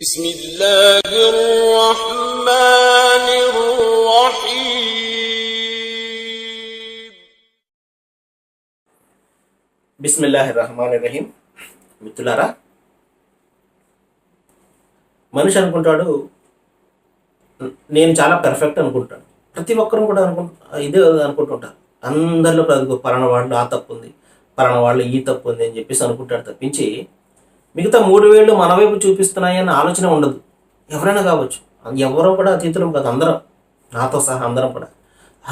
بسم الله الرحمن الرحيم బిస్మిల్లాహి రహమాన్ రహీం మిత్రులారా మనిషి అనుకుంటాడు నేను చాలా పెర్ఫెక్ట్ అనుకుంటాను ప్రతి ఒక్కరు కూడా అనుకు ఇదే అనుకుంటుంటారు అందరిలో ప్రతి పలానా వాళ్ళు ఆ తప్పు ఉంది పలానా వాళ్ళు ఈ తప్పు ఉంది అని చెప్పేసి అనుకుంటాడు తప్పించి మిగతా మూడు వేళ్ళు మన వైపు చూపిస్తున్నాయి అన్న ఆలోచన ఉండదు. ఎవరైనా కావచ్చు. ఎవరో కూడా అతీతులం కాదు అందరం. నాతో సహా అందరం కూడా.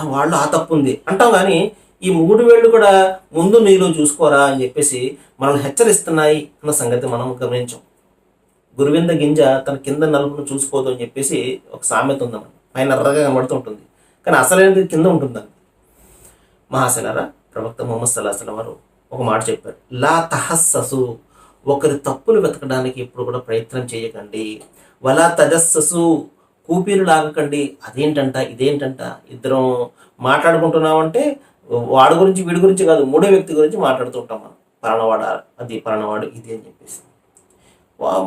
వాళ్ళు ఆ తప్పు ఉంది. అంటాం కానీ ఈ మూడు వేళ్ళు కూడా ముందు మీరు చూసుకోరా అని చెప్పేసి మనల్ని హెచ్చరిస్తున్నాయి అన్న సంగతి మనం గమనించాం. గురువింద గింజ తన కింద నలుపును చూసుకోదు అని చెప్పేసి ఒక సామెత ఉందన్నమాట పైన ఎర్రగా కనబడుతుంటుంది కానీ అసలైనది కింద ఉంటుందండి. మహాశనరా ప్రవక్త ముహమ్మద్ సల్లాహం వారు ఒక మాట చెప్పారు. లా తహస్ససు. ఒకరి తప్పులు వెతకడానికి ఎప్పుడు కూడా ప్రయత్నం చేయకండి. వలా తజస్సు కూపీలు లాగకండి. అదేంటంట ఇదేంటంట? ఇద్దరం మాట్లాడుకుంటున్నామంటే వాడి గురించి వీడి గురించి కాదు మూడో వ్యక్తి గురించి మాట్లాడుతుంటాం మనం. పలానవాడ అది పలానవాడు ఇది అని చెప్పేసి.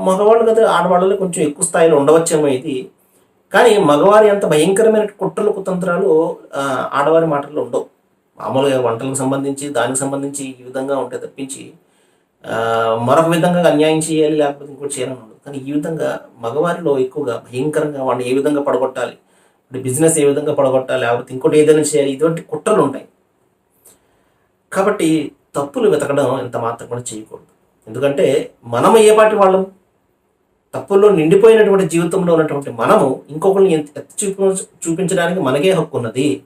మగవాళ్ళు కదా ఆడవాళ్ళలో కొంచెం ఎక్కువ స్థాయిలో ఉండవచ్చేమో ఇది. కానీ మగవారి అంత భయంకరమైన కుట్రలు కుతంత్రాలు ఆడవారి మాటల్లో ఉండవు. మామూలుగా వంటలకు సంబంధించి దానికి సంబంధించి ఈ విధంగా ఉంటే తప్పించి మరొక విధంగా అన్యాయం చేయాలి లేకపోతే ఇంకోటి చేయాలని ఉండదు. కానీ ఈ విధంగా మగవారిలో ఎక్కువగా భయంకరంగా వాడిని ఏ విధంగా పడగొట్టాలి? ఇప్పుడు బిజినెస్ ఏ విధంగా పడగొట్టాలి? లేకపోతే ఇంకోటి ఏదైనా చేయాలి? ఇటువంటి కుట్రలు ఉంటాయి. కాబట్టి తప్పులు వెతకడం ఎంత మాత్రం కూడా చేయకూడదు. ఎందుకంటే మనం ఏ పాటి వాళ్ళం? తప్పుల్లో నిండిపోయినటువంటి జీవితంలో ఉన్నటువంటి మనము ఇంకొకరిని ఎత్తి చూపి చూపించడానికి మనకే హక్కు ఉన్నది.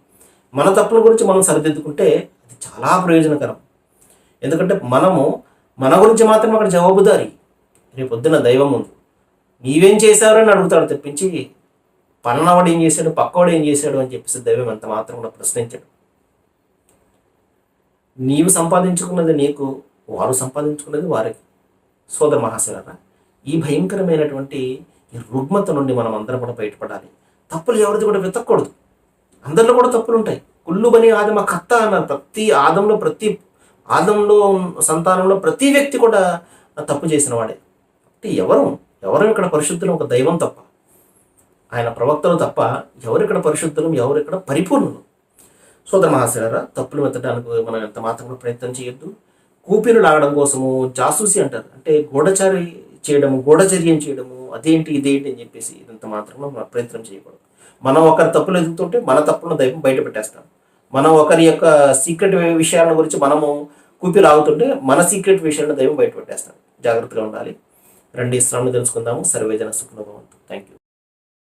మన తప్పుల గురించి మనం సరిదిద్దుకుంటే అది చాలా ప్రయోజనకరం. ఎందుకంటే మనము మన గురించి మాత్రం అక్కడ జవాబుదారి. రేపొద్దున దైవం ఉంది. నీవేం చేశారు అని అడుగుతాడు తప్పించి పన్నవాడు ఏం చేశాడు పక్కవాడు ఏం చేశాడు అని చెప్పేసి దైవం ఎంత మాత్రం కూడా ప్రశ్నించాడు. నీవు సంపాదించుకున్నది నీకు వారు సంపాదించుకున్నది వారికి. సోదర మహాశివరా ఈ భయంకరమైనటువంటి ఈ రుగ్మత నుండి మనం అందరం కూడా బయటపడాలి. తప్పులు ఎవరిది కూడా వెతకూడదు అందరిలో కూడా తప్పులు ఉంటాయి కుళ్ళు బని ఆదమ కత్త అన్న ప్రతి ఆదంలో ప్రతి ఆదంలో సంతానంలో ప్రతి వ్యక్తి కూడా తప్పు చేసిన వాడే. ఎవరు? ఎవరు ఇక్కడ పరిశుద్ధులు? ఒక దైవం తప్ప. ఆయన ప్రవక్తలు తప్ప ఎవరు ఇక్కడ పరిశుద్ధులు? ఎవరు ఇక్కడ పరిపూర్ణులు? సోదర మహాశివరా తప్పులు వెతడానికి మనం ఎంత మాత్రం కూడా ప్రయత్నం చేయొద్దు. కూపీలు లాగడం కోసము జాసూసి అంటారు. అంటే గూఢచారి చేయడము గూఢచర్యం చేయడము అదేంటి ఇదేంటి అని చెప్పేసి ఇదంత మాత్రమే మనం ప్రయత్నం చేయకూడదు. మనం ఒకరి తప్పులు ఎదుగుతుంటే మన తప్పులను దైవం బయట పెట్టేస్తాం మనం ఒకరి యొక్క సీక్రెట్ విషయాల గురించి మనము కూపి లాగుతుంటే మన సీక్రెట్ విషయాలను దైవం బయటపెట్టేస్తాం జాగ్రత్తగా ఉండాలి. రండి ఇస్లాంను తెలుసుకుందాము. సర్వేజన సుఖనుభవంతు. Thank you